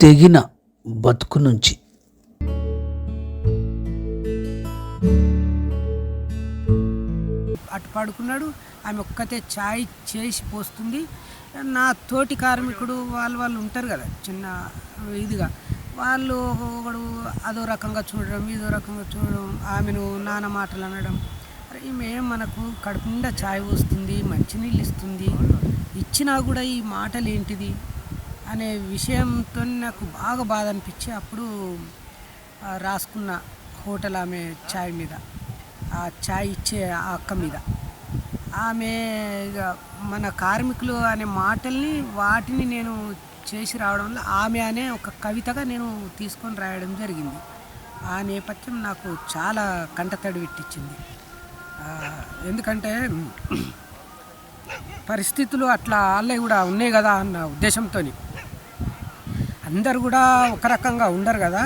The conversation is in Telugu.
తెగిన బతుకు నుంచి. అటు పడుకున్నాడు. ఆమె ఒక్కతే ఛాయ్ చేసి పోస్తుంది. నా తోటి కార్మికుడు వాళ్ళు వాళ్ళు ఉంటారు కదా చిన్న ఇదిగా. వాళ్ళు ఒకడు అదో రకంగా చూడడం ఇదో రకంగా చూడడం ఆమెను నాన్న మాటలు అనడం. ఈమె మనకు కడుపు నిండా ఛాయ్ వస్తుంది మంచినీళ్ళు ఇస్తుంది. ఇచ్చినా కూడా ఈ మాటలు ఏంటిది అనే విషయంతో నాకు బాగా బాధ అనిపించి అప్పుడు రాసుకున్న హోటల్ ఆమె ఛాయ్ మీద ఆ ఛాయ్ ఇచ్చే ఆ అక్క మీద. ఆమె ఇక మన కార్మికులు అనే మాటల్ని వాటిని నేను చేసి రావడం వల్ల ఆమె అనే ఒక కవితగా నేను తీసుకొని రాయడం జరిగింది. ఆ నేపథ్యం నాకు చాలా కంటతడి పెట్టించింది. ఎందుకంటే పరిస్థితులు అట్లా వాళ్ళే కూడా ఉన్నాయి కదా అన్న ఉద్దేశంతో అందరు కూడా ఒక రకంగా ఉండరు కదా.